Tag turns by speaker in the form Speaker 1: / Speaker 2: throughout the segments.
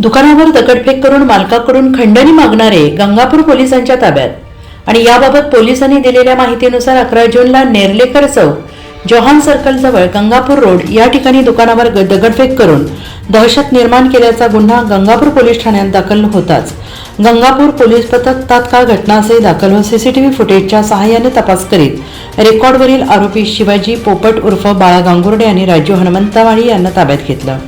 Speaker 1: दुकानावर दगडफेक करून मालकाकडून खंडणी मागणारे गंगापूर पोलिसांच्या ताब्यात. आणि याबाबत पोलिसांनी दिलेल्या माहितीनुसार अकरा जूनला नेर्लेकर चौक जोहान सर्कलजवळ गंगापूर रोड या ठिकाणी दुकानावर ग- दगडफेक करून दहशत निर्माण केल्याचा गुन्हा गंगापूर पोलीस ठाण्यात दाखल होताच. गंगापूर पोलीस पथक तात्काळ घटनास्थळी दाखल होऊन सीसीटीव्ही फुटेजच्या सहाय्याने तपास करीत रेकॉर्डवरील आरोपी शिवाजी पोपट उर्फ बाळा गांगुर्डे आणि राजू हनुमंतवाडी यांना ताब्यात घेतलं.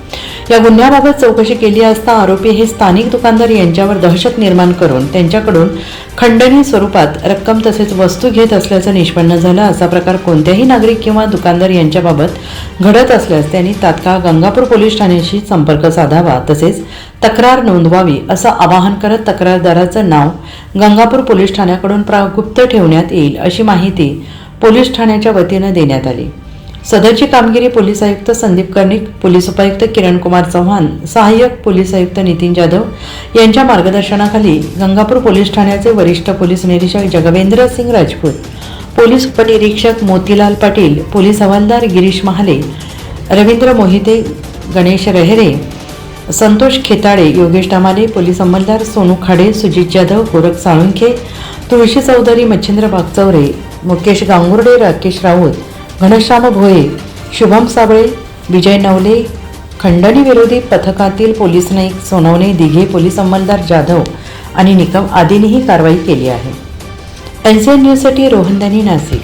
Speaker 1: या गुन्ह्याबाबत चौकशी केली असता आरोपी हे स्थानिक दुकानदार यांच्यावर दहशत निर्माण करून त्यांच्याकडून खंडणी स्वरूपात रक्कम तसेच वस्तू घेत असल्याचं निष्पन्न झालं. असा प्रकार कोणत्याही नागरिक किंवा दुकानदार यांच्याबाबत घडत असल्यास त्यांनी तात्काळ गंगापूर पोलीस ठाण्याशी संपर्क साधावा तसेच तक्रार नोंदवावी असं आवाहन करत तक्रारदाराचं नाव गंगापूर पोलीस ठाण्याकडून प्रा गुप्त ठेवण्यात येईल अशी माहिती पोलीस ठाण्याच्या वतीनं देण्यात आली. सदरची कामगिरी पोलीस आयुक्त संदीप कर्णिक पोलीस उपायुक्त किरण कुमार चव्हाण सहाय्यक पोलीस आयुक्त नितीन जाधव यांच्या मार्गदर्शनाखाली गंगापूर पोलीस ठाण्याचे वरिष्ठ पोलीस निरीक्षक जगवेंद्र सिंग राजपूत पोलीस उपनिरीक्षक मोतीलाल पाटील पोलीस हवालदार गिरीश महाले रवींद्र मोहिते गणेश रेहरे संतोष खेताळे योगेश डामाले पोलीस अंमलदार सोनू खाडे सुजित जाधव गोरख साळुंखे तुळशी चौधरी मच्छिंद्र बागचौरे मुकेश गांगुर्डे राकेश राऊत घनश्याम भोये शुभम साबळे विजय नवले खंडणी विरोधी पथकातील पोलीस नाईक सोनवणे दिघे पोलीस अंमलदार जाधव आणि निकम आदींनीही कारवाई केली आहे. एन सी एन न्यूजसाठी रोहनदानी नाशिक.